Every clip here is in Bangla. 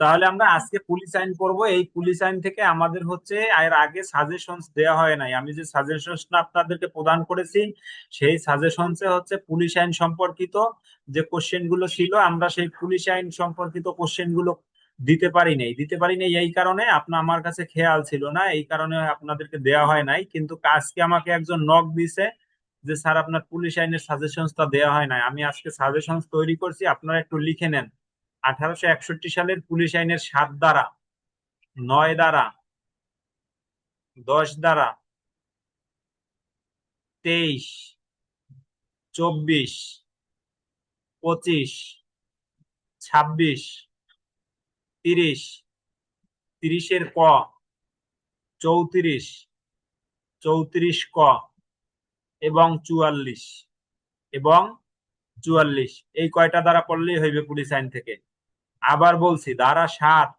তাহলে আমরা আজকে পুলিশ আইন করব। এই পুলিশ আইন থেকে আমাদের হচ্ছে এর আগে সাজেশনস দেওয়া হয় নাই। আমি যে সাজেশনস আপনাদেরকে প্রদান করেছি, সেই সাজেশনসে হচ্ছে পুলিশ আইন সম্পর্কিত যে কোশ্চেনগুলো ছিল, আমরা সেই পুলিশ আইন সম্পর্কিত কোশ্চেনগুলো দিতে পারি নাই। দিতে পারি নাই এই কারণে আপনার আমার কাছে খেয়াল ছিল না। এই কারণে আপনাদেরকে দেওয়া হয় নাই। কিন্তু আজকে আমাকে একজন নক দিছে যে, স্যার, আপনার পুলিশ আইনের সাজেশনসটা দেওয়া হয় নাই। আমি আজকে সাজেশনস তৈরি করছি, আপনারা একটু লিখে নেন। আঠারোশো একষট্টি সালের পুলিশ আইনের সাত দ্বারা নয় দ্বারা দশ দ্বারা তেইশ, চব্বিশ, পঁচিশ, ছাব্বিশ, তিরিশ, তিরিশের ক, চৌত্রিশ চৌত্রিশ ক এবং চুয়াল্লিশ এবং চুয়াল্লিশ। এই কয়টা দ্বারা পড়লেই হইবে পুলিশ আইন থেকে। আবার বলছি, ধারা সাত,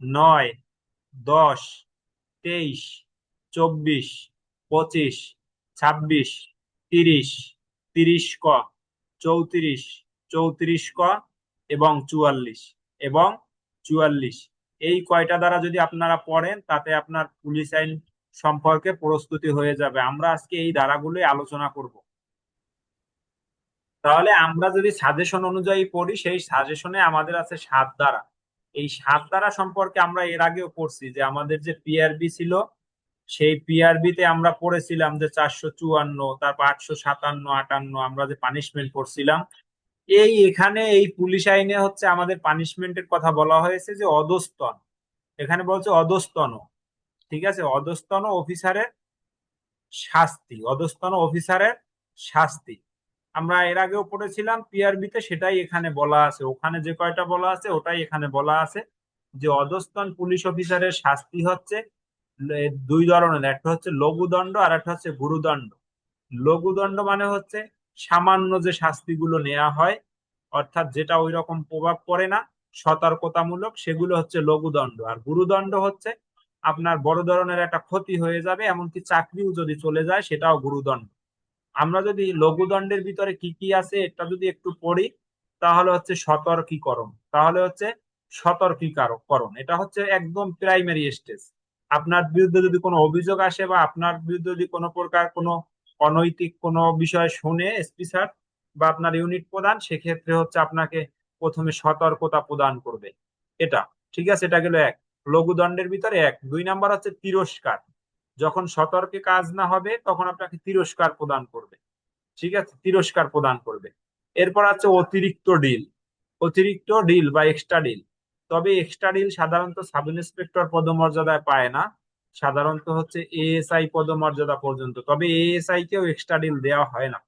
নয়, দশ, তেইশ, চব্বিশ, পঁচিশ, ছাব্বিশ, তিরিশ তিরিশ ক, চৌত্রিশ চৌত্রিশ ক এবং চুয়াল্লিশ এবং চুয়াল্লিশ। এই কয়টা দ্বারা যদি আপনারা পড়েন, তাতে আপনার পুলিশ আইন সম্পর্কে প্রস্তুতি হয়ে যাবে। আমরা আজকে এই ধারাগুলোই আলোচনা করব। তাহলে আমরা যদি সাজেশন অনুযায়ী পড়ি, সেই সাজেশনে আমাদের আছে সাত দ্বারা। এই সাত দ্বারা সম্পর্কে আমরা এর আগেও পড়ছি যে আমাদের যে পিআরবি ছিল, সেই পিআরবি তে আমরা পড়েছিলাম যে চারশো চুয়ান্ন, তারপর আটশো সাতান্ন, আটান্ন আমরা যে পানিশমেন্ট পড়ছিলাম এই এখানে এই পুলিশ আইনে হচ্ছে আমাদের পানিশমেন্টের কথা বলা হয়েছে যে অধস্তন। এখানে বলছে অধস্তন। ঠিক আছে? অধস্তন অফিসারের শাস্তি, অধস্তন অফিসারের শাস্তি। আমরা এর আগেও পড়েছিলাম পিআরবি তে সেটাই এখানে বলা আছে। ওখানে যে কয়টা বলা আছে, ওটাই এখানে বলা আছে যে অধস্তন পুলিশ অফিসারের শাস্তি হচ্ছে দুই ধরনের। একটা হচ্ছে লঘুদণ্ড আর একটা হচ্ছে গুরুদণ্ড। লঘুদণ্ড মানে হচ্ছে সামান্য যে শাস্তিগুলো নেওয়া হয়, অর্থাৎ যেটা ওই রকম প্রভাব পড়ে না, সতর্কতামূলক, সেগুলো হচ্ছে লঘুদণ্ড। আর গুরুদণ্ড হচ্ছে আপনার বড় ধরনের একটা ক্ষতি হয়ে যাবে, এমনকি চাকরিও যদি চলে যায়, সেটাও গুরুদণ্ড। আমরা যদি লঘুদণ্ডের ভিতরে কি কি আছে এটা যদি একটু পড়ি, তাহলে হচ্ছে সতর্কীকরণ। তাহলে হচ্ছে সতর্কীকরণ এটা হচ্ছে একদম প্রাইমারি স্টেজ আপনার বিরুদ্ধে যদি কোনো অভিযোগ আসে বা আপনার বিরুদ্ধে যদি কোনো প্রকার কোনো অনৈতিক কোনো বিষয় শুনে এসপি স্যার বা আপনার ইউনিট প্রদান সেক্ষেত্রে হচ্ছে আপনাকে প্রথমে সতর্কতা প্রদান করবে। এটা, ঠিক আছে? এটা গেল এক। লঘুদণ্ডের ভিতরে এক। দুই নাম্বার হচ্ছে তিরস্কার। যখন সতর্কে কাজ না হবে, তখন আপনাকে তিরস্কার প্রদান করবে। ঠিক আছে? তিরস্কার প্রদান করবে। এরপর আছে অতিরিক্ত ডিল। অতিরিক্ত ডিল বা এক্সট্রা ডিল। তবে এক্সট্রা ডিল সাধারণত সাব ইন্সপেক্টর পদমর্যাদায় পায় না। সাধারণত হচ্ছে এএসআই পদমর্যাদা পর্যন্ত। তবে এএসআই কেও এক্সট্রা ডিল দেওয়া হয় না।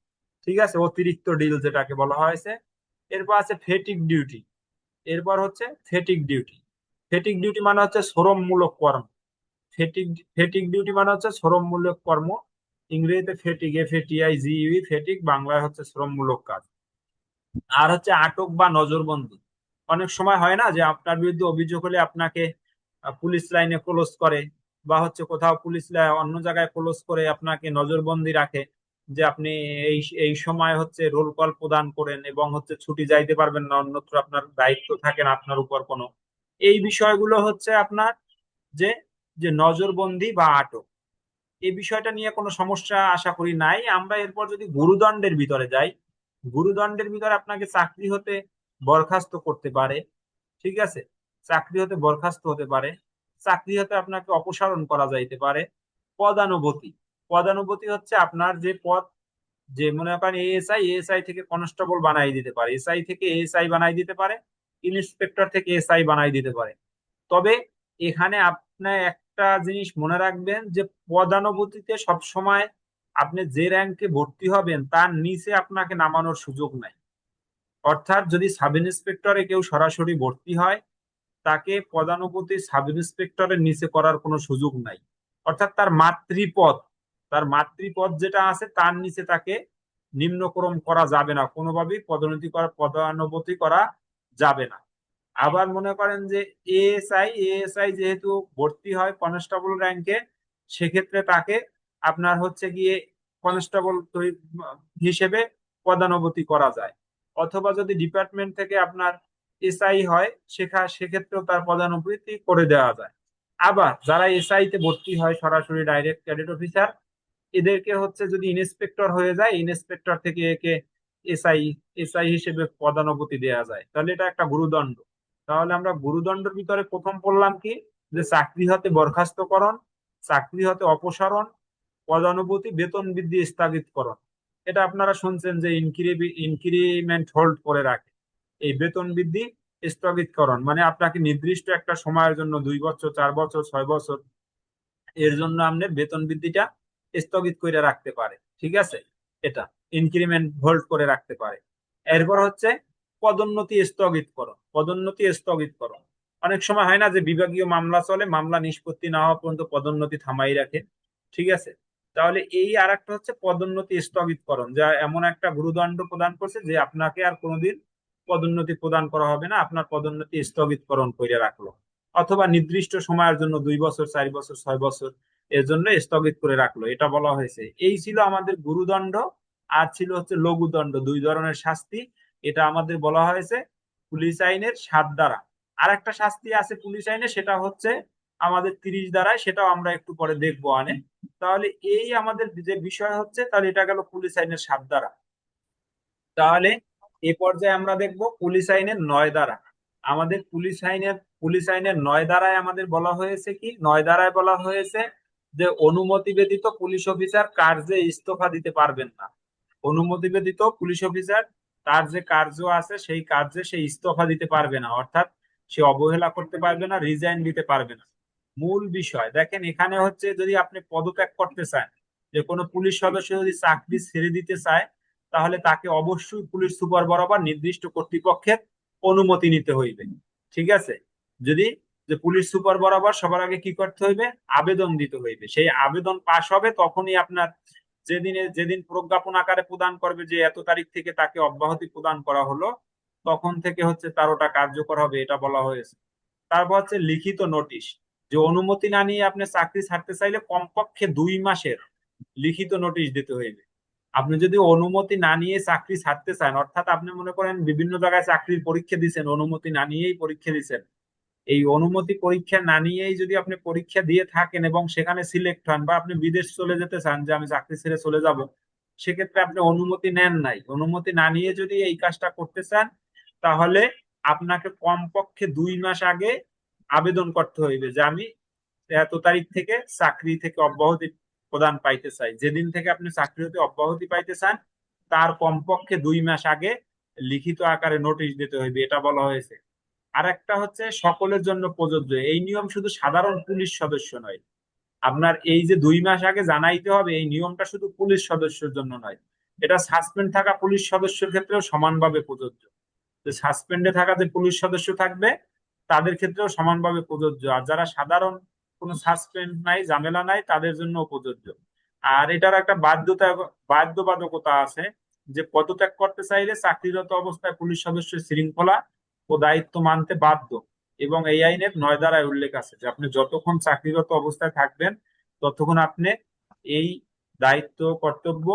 ঠিক আছে? অতিরিক্ত ডিল যেটাকে বলা হয়েছে। এরপর আছে ফেটিক ডিউটি এরপর হচ্ছে ফেটিক ডিউটি ফেটিক ডিউটি মানে হচ্ছে শ্রমমূলক কর্ম। ফেটিক ফেটিক ডিউটি মানে হচ্ছে শ্রমমূলক কর্ম। ইংরেজিতে ফেটিক এফ এটিআই জিইউই ফেটিক বাংলায় হচ্ছে শ্রমমূলক কাজ। আর হচ্ছে আটক বা নজরবন্দি। অনেক সময় হয় না যে আপনার বিরুদ্ধে অভিযোগ হলে আপনাকে পুলিশ লাইনে ক্লোজ করে বা হচ্ছে কোথাও পুলিশ অন্য জায়গায় ক্লোজ করে আপনাকে নজরবন্দি রাখে যে আপনি এই এই সময় হচ্ছে রোল কল প্রদান করেন এবং হচ্ছে ছুটি যাইতে পারবেন না, অন্যত্র আপনার দায়িত্ব থাকে না আপনার উপর কোনো। এই বিষয়গুলো হচ্ছে আপনার যে যে নজরবন্দি বা আটক। এই বিষয়টা নিয়ে কোনো সমস্যা আশা করি নাই। আমরা এরপর যদি গুরুদণ্ডের ভিতরে যাই, গুরুদণ্ডের ভিতরে আপনাকে চাকরি হতে বরখাস্ত করতে পারে, ঠিক আছে? চাকরি হতে বরখাস্ত হতে পারে, চাকরি হতে আপনাকে অপসারণ করা যাইতে পারে, পদানুভূতি। পদানুভূতি হচ্ছে আপনার যে পদ, যে মনে করেন এএসআই এএসআই থেকে কনস্টেবল বানাই দিতে পারে। এসআই থেকে এএসআই বানাই দিতে পারে, ইন্সপেক্টর থেকে এসআই বানাই দিতে পারে। তবে এখানে আপনার একটা জিনিস মনে রাখবেন যে পদানুভূতিতে সবসময় আপনি যে র্যাঙ্কে ভর্তি হবেন তার নিচে আপনাকে নামানোর সুযোগ নাই। অর্থাৎ যদি সাব ইন্সপেক্টরে কেউ সরাসরি ভর্তি হয়, তাকে পদানুভূতি সাব ইন্সপেক্টরের নিচে করার কোনো সুযোগ নাই। অর্থাৎ তার মাতৃপদ তার মাতৃপদ যেটা আছে তার নিচে তাকে নিম্নক্রম করা যাবে না। কোনোভাবেই পদোন্নতি করা, পদানুভূতি করা যাবে না। আবার মনে করেন যে এএসআই এএসআই যেহেতু ভর্তি হয় কনস্টেবল র্যাঙ্কে সেক্ষেত্রে তাকে আপনার হচ্ছে গিয়ে কনস্টেবল হিসেবে পদানুভূতি করা যায়। অথবা যদি ডিপার্টমেন্ট থেকে আপনার এসআই হয়, সেখা, সেক্ষেত্রেও তার পদানুপতি করে দেওয়া যায়। আবার যারা এসআই তে ভর্তি হয় সরাসরি ডাইরেক্ট ক্যাডেট অফিসার এদেরকে হচ্ছে যদি ইন্সপেক্টর হয়ে যায় ইন্সপেক্টর থেকে একে এসআই এসআই হিসেবে পদানুপতি দেওয়া যায়। তাহলে এটা একটা গুরুদণ্ড। তাহলে আমরা গুরুদণ্ডের ভিতরে প্রথম পড়লাম কি? যে চাকরি হতে বরখাস্তকরণ, চাকরি হতে অপসারণ, পদানুভূতি, বেতন বৃদ্ধি, স্থগিতকরণ। এটা আপনারা শুনছেন যে ইনক্রিমেন্ট হোল্ড করে রাখে। এই বেতন বৃদ্ধি, স্থগিতকরণ মানে আপনাকে নির্দিষ্ট একটা সময়ের জন্য দুই বছর, চার বছর, ছয় বছর, এর জন্য আপনার বেতন বৃদ্ধিটা স্থগিত করে রাখতে পারে। ঠিক আছে? এটা ইনক্রিমেন্ট হোল্ড করে রাখতে পারে। এরপর হচ্ছে পদোন্নতি স্থগিতকরণ পদোন্নতি স্থগিতকরণ অনেক সময় হয় না যে বিভাগীয় মামলা চলে, মামলা নিষ্পত্তি না হওয়া পর্যন্ত পদোন্নতি থামাই রাখে, ঠিক আছে? তাহলে এই আর একটা হচ্ছে পদোন্নতি স্থগিতকরণ, যা এমন একটা গুরুদণ্ড প্রদান করছে যে আপনাকে আর কোনোদিন পদোন্নতি প্রদান করা হবে না, আপনার পদোন্নতি স্থগিতকরণ করে রাখল। অথবা নির্দিষ্ট সময়ের জন্য দুই বছর, চার বছর, ছয় বছর এর জন্য স্থগিত করে রাখল, এটা বলা হয়েছে। এই ছিল আমাদের গুরুদণ্ড, আর ছিল হচ্ছে লঘুদণ্ড, দুই ধরনের শাস্তি এটা আমাদের বলা হয়েছে পুলিশ আইনের সাত দ্বারা। আর একটা শাস্তি আছে পুলিশ আইনে, সেটা হচ্ছে আমাদের তিরিশ দ্বারায়, সেটাও আমরা একটু পরে দেখব আনে। তাহলে এই আমাদের যে বিষয় হচ্ছে, তাহলে এটা গেল পুলিশ আইনের সাত দ্বারা। তাহলে এ পর্যায়ে আমরা দেখব পুলিশ আইনের নয় দ্বারা। আমাদের পুলিশ আইনের পুলিশ আইনের নয় দ্বারায় আমাদের বলা হয়েছে কি? নয় দ্বারায় বলা হয়েছে যে অনুমতি ব্যতীত পুলিশ অফিসার কার্যে ইস্তফা দিতে পারবেন না। অনুমতি ব্যতীত পুলিশ অফিসার তার যে কার্য আছে, সেই কার্যে সে ইস্তফা দিতে পারবে না। অর্থাৎ সে অবহেলা করতে পারবে না রিজাইন দিতে পারবে না। মূল বিষয়, দেখেন এখানে হচ্ছে যদি আপনি পদত্যাগ করতে চান, যে কোনো পুলিশ সদস্য যদি চাকরি ছেড়ে দিতে চায়, তাহলে তাকে অবশ্যই পুলিশ সুপার বরাবর নির্দিষ্ট কর্তৃপক্ষের অনুমতি নিতে হইবে। ঠিক আছে? যদি যে পুলিশ সুপার বরাবর সবার আগে কি করতে হইবে? আবেদন দিতে হইবে। সেই আবেদন পাশ হবে তখনই আপনার যেদিনে, যেদিন প্রজ্ঞাপন আকারে প্রদান করবে যে এত তারিখ থেকে তাকে অব্যাহতি প্রদান করা হলো, তখন থেকে হচ্ছে তার ওটা কার্যকর হবে, এটা বলা হয়েছে। তারপর হচ্ছে লিখিত নোটিশ, যে অনুমতি না নিয়ে আপনি চাকরি ছাড়তে চাইলে কমপক্ষে দুই মাসের লিখিত নোটিশ দিতে হইবে। আপনি যদি অনুমতি না নিয়ে চাকরি ছাড়তে চান, অর্থাৎ আপনি মনে করেন বিভিন্ন জায়গায় চাকরির পরীক্ষা দিচ্ছেন অনুমতি না নিয়েই পরীক্ষা দিচ্ছেন এই অনুমতি পরীক্ষা না নিয়েই যদি আপনি পরীক্ষা দিয়ে থাকেন এবং সেখানে সিলেক্ট হন বা আপনি বিদেশ চলে যেতে চান যে আমি চাকরি ছেড়ে চলে যাব, সেক্ষেত্রে আপনি অনুমতি নেন নাই। অনুমতি না নিয়ে যদি এই কাজটা করতে চান, তাহলে আপনাকে কমপক্ষে দুই মাস আগে আবেদন করতে হইবে যে আমি এত তারিখ থেকে চাকরি থেকে অব্যাহতি প্রদান পাইতে চাই। যেদিন থেকে আপনি চাকরি হতে অব্যাহতি পাইতে চান, তার কমপক্ষে দুই মাস আগে লিখিত আকারে নোটিশ দিতে হইবে, এটা বলা হয়েছে। আর একটা হচ্ছে সকলের জন্য প্রযোজ্য। এই নিয়ম শুধু সাধারণ পুলিশ সদস্য নয়। আপনার এই যে দুই মাস আগে জানাইতে হবে, এই নিয়মটা শুধু পুলিশ সদস্যের জন্য নয়। এটা সাসপেন্ড থাকা পুলিশ সদস্যের ক্ষেত্রেও সমানভাবে প্রযোজ্য। সাসপেন্ডে থাকা যে পুলিশ সদস্য থাকবে, তাদের ক্ষেত্রেও সমানভাবে প্রযোজ্য। আর যারা সাধারণ কোনো সাসপেন্ড নাই, ঝামেলা নাই, তাদের জন্য প্রযোজ্য। আর এটার একটা বাধ্যতা, বাধ্যবাধকতা আছে যে পদত্যাগ করতে চাইলে চাকরিরত অবস্থায় পুলিশ সদস্যের শৃঙ্খলা ও দায়িত্ব মানতে বাধ্য। এবং এই আইনের নয় দ্বারায় উল্লেখ আছে যে আপনি যতক্ষণ চাকরিরত অবস্থায় থাকবেন, ততক্ষণ আপনি এই দায়িত্ব, কর্তব্য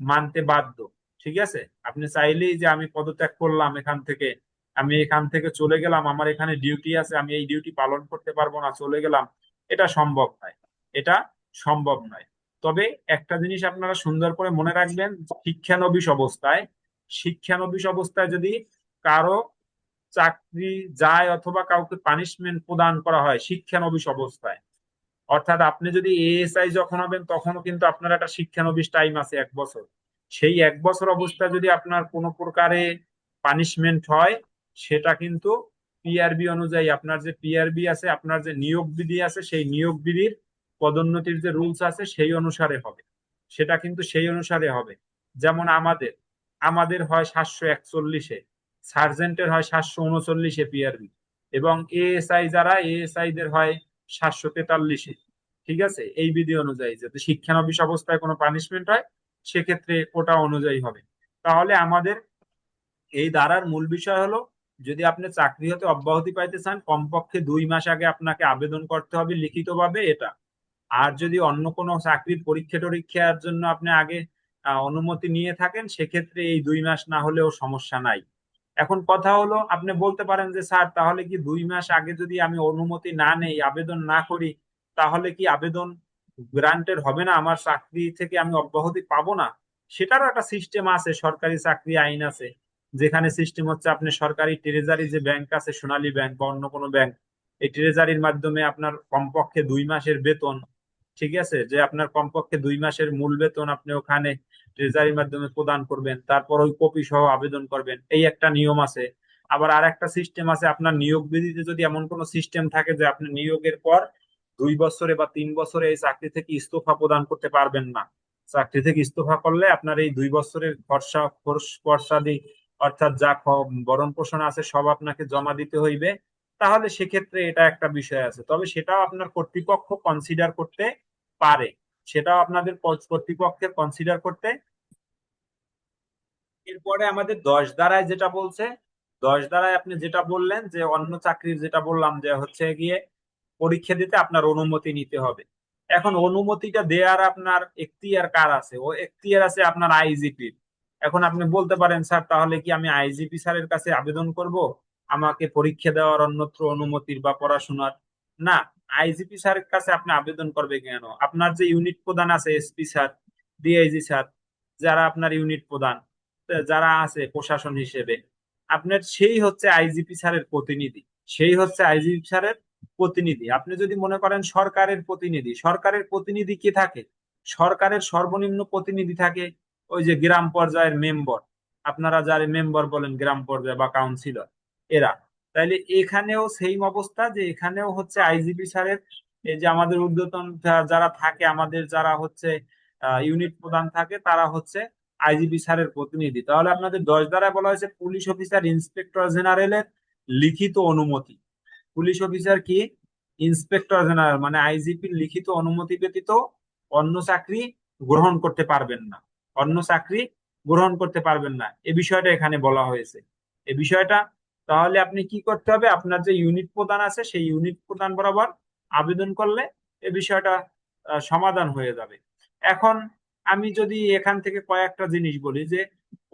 মানতে বাধ্য। ঠিক আছে? আপনি চাইলেই যে আমি পদত্যাগ করলাম এখান থেকে, আমি এখান থেকে চলে গেলাম, আমার এখানে ডিউটি আছে, আমি এই ডিউটি পালন করতে পারব না, চলে গেলাম, এটা সম্ভব নয়। এটা সম্ভব নয়। তবে একটা জিনিস আপনারা সুন্দর করে মনে রাখবেন, শিক্ষানবিশ অবস্থায় শিক্ষানবিশ অবস্থায় যদি কারও চাকরি যায় অথবা কাউকে পানিশমেন্ট প্রদান করা হয় শিক্ষানবিশ অবস্থায়। অর্থাৎ আপনি যদি এএসআই যখন হবেন, তখনও কিন্তু আপনার একটা শিক্ষানবিশ টাইম আছে, এক বছর। সেই এক বছর অবস্থায় যদি আপনার কোনো প্রকারে পানিশমেন্ট হয়, সেটা কিন্তু পিআরবি অনুযায়ী আপনার যে পিআরবি আছে, আপনার যে নিয়োগ বিধি আছে, সেই নিয়োগ বিধির পদোন্নতির যে রুলস আছে, সেই অনুসারে হবে। সেটা কিন্তু সেই অনুসারে হবে। যেমন আমাদের আমাদের হয় সাতশো একচল্লিশে। সার্জেন্টের হয় সাতশো উনচল্লিশে পিআরবি এবং এএসআই যারা এএসআই দের হয় সাতশো তেতাল্লিশে ঠিক আছে? এই বিধি অনুযায়ী যাতে শিক্ষানবিশ অবস্থায় কোনো পানিশমেন্ট হয়, সেক্ষেত্রে ওটা অনুযায়ী হবে। তাহলে আমাদের এই ধারার মূল বিষয় হলো, যদি আপনি চাকরি হতে অব্যাহতি পাইতে চান, কমপক্ষে দুই মাস আগে আপনাকে আবেদন করতে হবে লিখিতভাবে এটা। আর যদি অন্য কোনো চাকরির পরীক্ষা টরীক্ষার জন্য আপনি আগে অনুমতি নিয়ে থাকেন, সেক্ষেত্রে এই দুই মাস না হলেও সমস্যা নাই। এখন কথা হলো, আপনি বলতে পারেন যে, স্যার, তাহলে কি দুই মাস আগে যদি আমি অনুমতি না নেই, আবেদন না করি, তাহলে কি আবেদন গ্রান্টেড হবে না? আমার চাকরি থেকে আমি অব্যাহতি পাবো না? সেটারও একটা সিস্টেম আছে, সরকারি চাকরি আইন আছে, যেখানে সিস্টেম হচ্ছে আপনি সরকারি ট্রেজারি যে ব্যাংক আছে, সোনালী ব্যাংক বা অন্য কোনো ব্যাংক, এই ট্রেজারির মাধ্যমে আপনার কমপক্ষে দুই মাসের বেতন ঠিক আছে? যে আপনার কমপক্ষে দুই মাসের মূল বেতন আপনি ওখানে ট্রেজারির মাধ্যমে প্রদান করবেন, তারপর ওই কপি সহ আবেদন করবেন, এই একটা নিয়ম আছে। আবার আর একটা সিস্টেম আছে, আপনার নিয়োগ বিধিতে যদি এমন কোনো সিস্টেম থাকে যে আপনি নিয়োগের পর দুই বছরে বা তিন বছরে এই চাকরি থেকে ইস্তফা প্রদান করতে পারবেন না। চাকরি থেকে ইস্তফা করলে আপনার এই দুই বছরের খরচা খরচাদি অর্থাৎ যা বরণ পোষণ আছে সব আপনাকে জমা দিতে হইবে। তাহলে সেক্ষেত্রে এটা একটা বিষয় আছে। তবে সেটাও আপনার কর্তৃপক্ষ কনসিডার করতে পারে। সেটাও আপনাদের কর্তৃপক্ষের কনসিডার করতে। এরপরে আমাদের দশ দ্বারায় যেটা বলছে, দশ দ্বারায় আপনি যেটা বললেন যে, অন্য চাকরির যেটা বললাম যে, হচ্ছে গিয়ে পরীক্ষা দিতে আপনার অনুমতি নিতে হবে। এখন অনুমতিটা দেওয়ার আপনার এখতিয়ার কার আছে? ও এখতিয়ার আছে আপনার আইজিপির। এখন আপনি বলতে পারেন, স্যার, তাহলে কি আমি আইজিপি স্যারের কাছে আবেদন করব? আমাকে পরীক্ষা দেওয়ার অন্যত্র অনুমতির বা পড়াশোনার। না আইজিপি স্যারের কাছে আপনি আবেদন করবে কেন? আপনার যে ইউনিট প্রধান আছে এসপি স্যার ডিআইজি স্যার যারা আপনার ইউনিট প্রধান যারা আছে প্রশাসন হিসেবে, আপনার সেই হচ্ছে আইজিপি স্যারের প্রতিনিধি। সেই হচ্ছে আইজিপি স্যারের প্রতিনিধি। আপনি যদি মনে করেন সরকারের প্রতিনিধি সরকারের প্রতিনিধি কে থাকে? সরকারের সর্বনিম্ন প্রতিনিধি থাকে ওই যে গ্রাম পর্যায়ের মেম্বর আপনারা যারা মেম্বার বলেন গ্রাম পর্যায়ে বা কাউন্সিলর এরা। তাইলে এখানেও সেম অবস্থা যে এখানেও হচ্ছে আইজিপি স্যারের এই যে আমাদের উদ্যতন যারা থাকে, আমাদের যারা হচ্ছে ইউনিট প্রধান থাকে, তারা হচ্ছে আইজিপি স্যারের প্রতিনিধি। তাহলে আপনাদের দশ দ্বারা বলা হয়েছে, পুলিশ অফিসার ইন্সপেক্টর জেনারেলের লিখিত অনুমতি। পুলিশ অফিসার কি? ইন্সপেক্টর জেনারেল মানে আইজিপির লিখিত অনুমতি ব্যতীত অন্য চাকরি গ্রহণ করতে পারবেন না। অন্য চাকরি গ্রহণ করতে পারবেন না। এ বিষয়টা এখানে বলা হয়েছে। এ বিষয়টা তাহলে আপনি কি করতে হবে? আপনার যে ইউনিট প্রদান আছে, সেই ইউনিট প্রদান বরাবর আবেদন করলে এ বিষয়টা সমাধান হয়ে যাবে। এখন আমি যদি এখান থেকে কয়েকটা জিনিস বলি, যে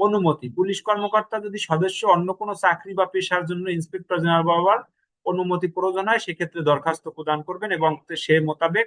অনুমতি, পুলিশ কর্মকর্তা যদি সদস্য অন্য কোনো চাকরি বা পেশার জন্য ইন্সপেক্টর জেনারেল বরাবর অনুমতি প্রয়োজন হয়, সেক্ষেত্রে দরখাস্ত প্রদান করবেন এবং সে মোতাবেক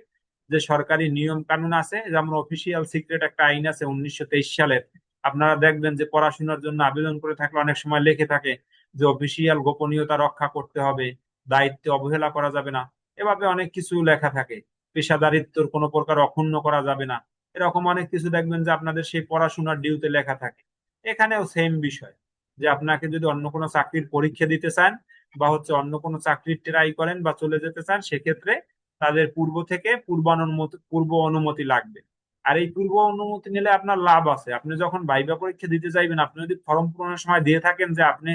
যে সরকারি নিয়ম কানুন আছে, যেমন অফিসিয়াল সিক্রেট একটা আইন আছে, উনিশশো সালের। আপনারা দেখবেন যে পড়াশোনার জন্য আবেদন করে থাকলে অনেক সময় লেখে থাকে যে অফিসিয়াল গোপনীয়তা রক্ষা করতে হবে, দায়িত্বে অবহেলা করা যাবে না, এভাবে অনেক কিছু লেখা থাকে। পেশাদারিত্বর কোনো প্রকার অক্ষুণ্ণ করা যাবে না। এরকম অনেক কিছু দেখবেন যে আপনাদের সেই পড়াশোনার ডিউতে লেখা থাকে। এখানেও সেম বিষয়, যে আপনাকে যদি অন্য কোনো চাকরির পরীক্ষা দিতে চান বা হচ্ছে অন্য কোনো চাকরির ট্রাই করেন বা চলে যেতে চান, সেক্ষেত্রে তাদের পূর্ব থেকে পূর্বানুমতি, পূর্ব অনুমতি লাগবে। আর এই পূর্ব অনুমতি নিলে আপনার লাভ আছে। আপনি যখন বাইবা পরীক্ষা দিতে চাইবেন, আপনি যদি ফর্ম পূরণের সময় দিয়ে থাকেন যে আপনি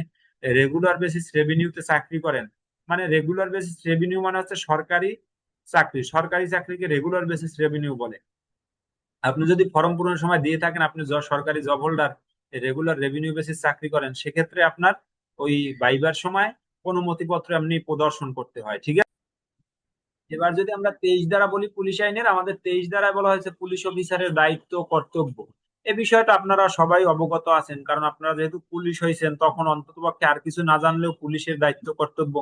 রেগুলার বেসিস রেভিনিউতে চাকরি করেন। মানে রেগুলার বেসিস রেভিনিউ মানে হচ্ছে সরকারি চাকরি। সরকারি চাকরিকে রেগুলার বেসিস রেভিনিউ বলে। আপনি যদি ফর্ম পূরণের সময় দিয়ে থাকেন, আপনি সরকারি job holder regular revenue basis চাকরি করেন, সেক্ষেত্রে আপনার ওই বাইবার সময় অনুমতিপত্র আপনি প্রদর্শন করতে হয়, ঠিক আছে? এবার যদি আমরা তেইশ দ্বারা বলি, পুলিশ আইনের, আমাদের তেইশ দ্বারা বলা হয়েছে, পুলিশ অফিসারের দায়িত্ব, কর্তব্য। এ বিষয়টা আপনারা সবাই অবগত আছেন, কারণ আপনারা যেহেতু পুলিশ হয়েছেন তখন অন্ততপক্ষে আর কিছু না জানলেও পুলিশের দায়িত্ব কর্তব্য,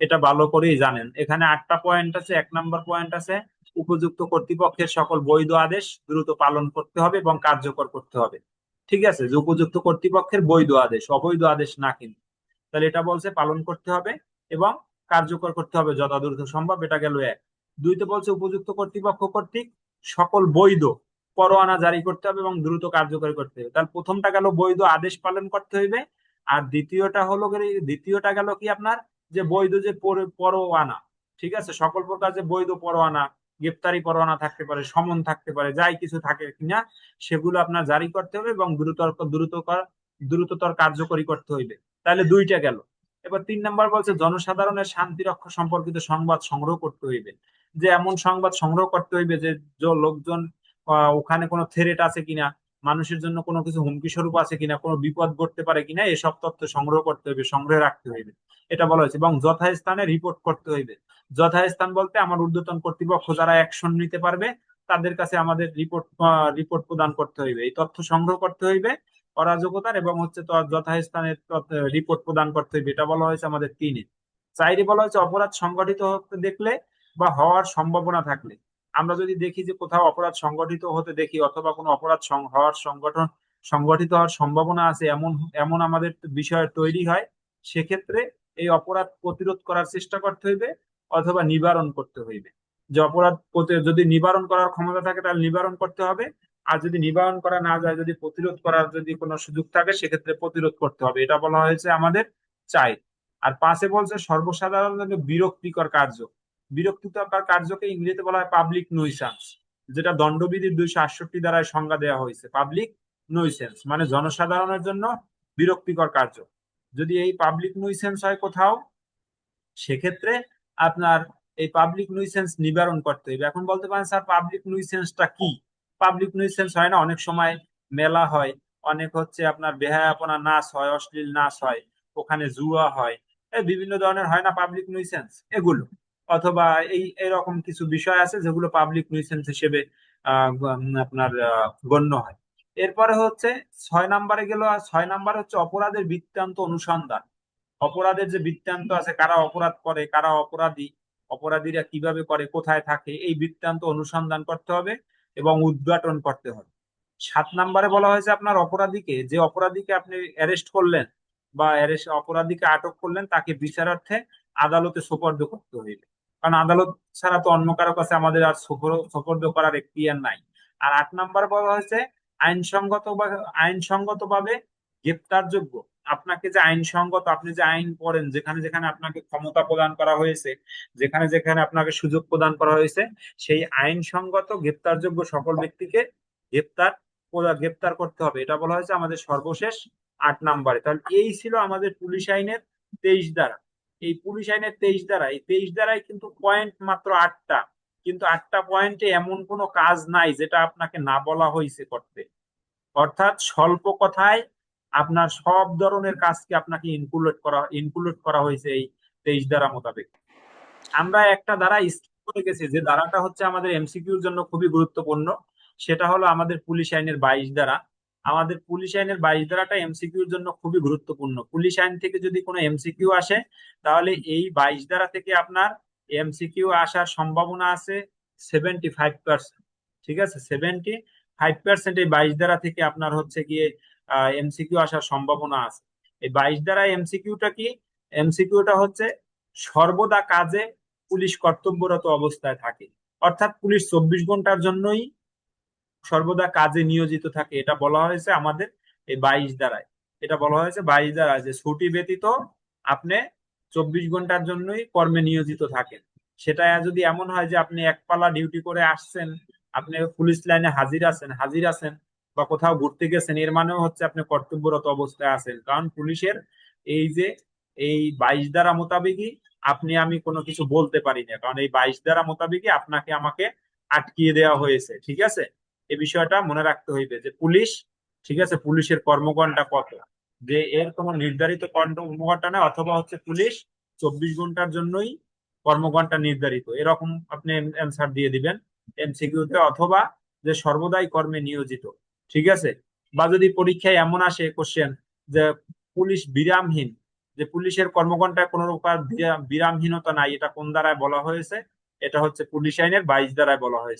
এটা ভালো করেই জানেন। এখানে আটটা পয়েন্ট আছে, এক নম্বর পয়েন্ট আছে, উপযুক্ত কর্তৃপক্ষের সকল বৈধ আদেশ দ্রুত পালন করতে হবে এবং কার্যকর করতে হবে। ঠিক আছে? যে উপযুক্ত কর্তৃপক্ষের বৈধ আদেশ, অবৈধ আদেশ না কিন্তু তাহলে এটা বলছে পালন করতে হবে এবং কার্যকর করতে হবে যত দ্রুত সম্ভব, এটা গেল এক। দুইতে বলছে উপযুক্ত কর্তৃপক্ষ কর্তৃক সকল বৈধ পরোয়ানা জারি করতে হবে এবং দ্রুত কার্যকরী করতে হবে। তাহলে প্রথমটা গেল বৈধ আদেশ পালন করতে হইবে। আর দ্বিতীয়টা হলো দ্বিতীয়টা গেল কি আপনার? যে বৈধ যে পরোয়ানা, ঠিক আছে? সকল প্রকার যে বৈধ পরোয়ানা, গ্রেপ্তারি পরোয়ানা থাকতে পারে, সমন থাকতে পারে, যাই কিছু থাকে কিনা সেগুলো আপনার জারি করতে হবে এবং দ্রুততর দ্রুতকর, দ্রুততর কার্যকরী করতে হইবে। তাহলে দুইটা গেল। এবার তিন নম্বর বলছে, জনসাধারণের শান্তি রক্ষা সম্পর্কিত সংবাদ সংগ্রহ করতে হইবে। যে এমন সংবাদ সংগ্রহ করতে হইবে যে, লোকজন ওখানে কোনো থ্রেট আছে কিনা, মানুষের জন্য কোনো কিছু হুমকি স্বরূপ আছে কিনা, কোনো বিপদ ঘটতে পারে কিনা, এসব তথ্য সংগ্রহ করতে হইবে, সংগ্রহে রাখতে হইবে। এটা বলা হয়েছে এবং যথাস্থানে রিপোর্ট করতে হইবে। যথাস্থান বলতে আমার ঊর্ধ্বতন কর্তৃপক্ষ যারা অ্যাকশন নিতে পারবে, তাদের কাছে আমাদের রিপোর্ট রিপোর্ট প্রদান করতে হইবে। এই তথ্য সংগ্রহ করতে হইবে, অরাজকতার এবং হচ্ছে তো যথাস্থানে রিপোর্ট প্রদান করতে হইবে। এটা বলা হয়েছে আমাদের তিনে। চাইরে বলা হয়েছে অপরাধ সংগঠিত হতে দেখলে বা হওয়ার সম্ভাবনা থাকলে। আমরা যদি দেখি যে কোথাও অপরাধ সংগঠিত হতে দেখি অথবা কোনো অপরাধ হওয়ার সংগঠন সংগঠিত হওয়ার সম্ভাবনা আছে, এমন এমন আমাদের বিষয় তৈরি হয়, সেক্ষেত্রে এই অপরাধ প্রতিরোধ করার চেষ্টা করতে হইবে অথবা নিবারণ করতে হইবে। যে অপরাধ যদি নিবারণ করার ক্ষমতা থাকে তাহলে নিবারণ করতে হবে, আর যদি নিবারণ করা না যায়, যদি প্রতিরোধ করার যদি কোনো সুযোগ থাকে, সেক্ষেত্রে প্রতিরোধ করতে হবে। এটা বলা হয়েছে আমাদের চাই। আর পাশে বলছে সর্বসাধারণ বিরক্তিকর কার্য। বিরক্তিকর কার্যকে ইংরেজিতে বলা হয় পাবলিক নুইসান্স যেটা দণ্ডবিধির দুইশো আটষট্টি দ্বারায় সংজ্ঞা দেওয়া হয়েছে। পাবলিক নুইসেন্স মানে জনসাধারণের জন্য বিরক্তিকর কার্য। যদি এই পাবলিক নুইসেন্স হয় কোথাও, সেক্ষেত্রে আপনার এই পাবলিক নুইসেন্স নিবারণ করতে হবে এখন বলতে পারেন, স্যার পাবলিক নুইসেন্সটা কি? পাবলিক নুইসেন্স হয় না, অনেক সময় মেলা হয়, অনেক হচ্ছে আপনার বেহায়াপনা নাচ হয়, অশ্লীল নাচ হয়, ওখানে জুয়া হয় বিভিন্ন ধরনের হয় না পাবলিক নুইসেন্স এগুলো। অথবা এই, এরকম কিছু বিষয় আছে যেগুলো পাবলিক নুইসেন্স হিসেবে আপনার গণ্য হয়। এরপরে হচ্ছে ছয় নাম্বারে গেল, আর ছয় নাম্বার হচ্ছে অপরাধের বৃত্তান্ত অনুসন্ধান। অপরাধের যে বৃত্তান্ত আছে, কারা অপরাধ করে, কারা অপরাধী, অপরাধীরা কীভাবে করে, কোথায় থাকে, এই বৃত্তান্ত অনুসন্ধান করতে হবে এবং উদ্ঘাটন করতে হবে। সাত নাম্বারে বলা হয়েছে আপনার অপরাধীকে, যে অপরাধীকে আপনি অ্যারেস্ট করলেন বা অপরাধীকে আটক করলেন, তাকে বিচারার্থে আদালতে সোপর্দ করতে হইবে। কারণ আদালত ছাড়া তো অন্য কারও কাছে আমাদের আর সোপর্দ করার এখতিয়ার নাই। আর আট নাম্বার বলা হয়েছে আইনসঙ্গত আইনসঙ্গত ভাবে গ্রেপ্তারযোগ্য। আপনাকে যে আইনসঙ্গত আপনি যে আইন পড়েন, যেখানে যেখানে আপনাকে ক্ষমতা প্রদান করা হয়েছে, যেখানে যেখানে আপনাকে সুযোগ প্রদান করা হয়েছে, সেই আইনসঙ্গত গ্রেপ্তারযোগ্য সকল ব্যক্তিকে গ্রেপ্তার গ্রেপ্তার করতে হবে। এটা বলা হয়েছে আমাদের সর্বশেষ আট নাম্বারে। তাহলে এই ছিল আমাদের পুলিশ আইনের তেইশ দ্বারা এই পুলিশ আইনের তেইশ দ্বারা এই তেইশ দ্বারাই কিন্তু পয়েন্ট মাত্র আটটা। কিন্তু আটটা পয়েন্টে এমন কোনো কাজ নাই যেটা আপনাকে না বলা হয়েছে করতে। অর্থাৎ স্বল্প কথায় আপনার সব ধরনের কাজকে আপনাকে ইনক্লুড করা ইনক্লুড করা হয়েছে এই তেইশ ধারা মোতাবেক। আমরা একটা ধারা করে গেছি যে ধারাটা হচ্ছে আমাদের এমসিকিউর জন্য খুবই গুরুত্বপূর্ণ। সেটা হলো আমাদের পুলিশ আইনের বাইশ ধারা। আমাদের পুলিশ আইনের বাইশ ধারাটা এমসিকিউর জন্য খুবই গুরুত্বপূর্ণ। পুলিশ আইন থেকে যদি কোনো এমসিকিউ আসে, তাহলে এই বাইশ ধারা থেকে আপনার এমসিকিউ আসার সম্ভাবনা আছে সেভেন্টি ফাইভ পার্সেন্ট ঠিক আছে? সেভেন্টি ফাইভ পার্সেন্ট এই বাইশ ধারা থেকে আপনার হচ্ছে গিয়ে এমসিকিউ আসার সম্ভাবনা আছে। এই বাইশ ধারা এমসিকিউটা কি? এমসিকিউটা হচ্ছে সর্বদা কাজে পুলিশ কর্তব্যরত অবস্থায় থাকে। অর্থাৎ পুলিশ চব্বিশ ঘণ্টার জন্যই সর্বদা কাজে নিয়োজিত থাকে। এটা বলা হয়েছে আমাদের এই বাইশ দ্বারায়। এটা বলা হয়েছে বাইশ দ্বারায় যে ছুটি ব্যতীত আপনি চব্বিশ ঘণ্টার জন্যই কর্মে নিয়োজিত থাকেন। সেটা যদি এমন হয় যে আপনি এক পালা ডিউটি করে আসছেন, আপনি পুলিশ লাইনে হাজির আছেন হাজির আছেন বা কোথাও ঘুরতে গেছেন, এর মানেও হচ্ছে আপনি কর্তব্যরত অবস্থায় আছেন। কারণ পুলিশের এই যে এই বাইশ দ্বারা মোতাবেকই আপনি, আমি কোনো কিছু বলতে পারি না। কারণ এই বাইশ দ্বারা মোতাবেকই আপনাকে আমাকে আটকিয়ে দেওয়া হয়েছে। ঠিক আছে? এই বিষয়টা মনে রাখতে হইবে যে পুলিশ, ঠিক আছে, পুলিশের কর্মঘন্টা কত? যে এর কোনো নির্ধারিত কর্মঘন্টা না অথবা হচ্ছে পুলিশ চব্বিশ ঘণ্টার জন্যই কর্মঘন্টা নির্ধারিত। এরকম আপনি অ্যান্সার দিয়ে দিবেন এমসিকিউতে অথবা যে সর্বদাই কর্মে নিয়োজিত, ঠিক আছে? বা যদি পরীক্ষায় এমন আসে কোশ্চেন যে পুলিশ বিরামহীন, যে পুলিশের কর্মঘন্টায় কোনো প্রকার বিরামহীনতা নাই, এটা কোন দ্বারায় বলা হয়েছে? এটা হচ্ছে পুলিশ আইনের বাইশ দ্বারায় বলা হয়েছে।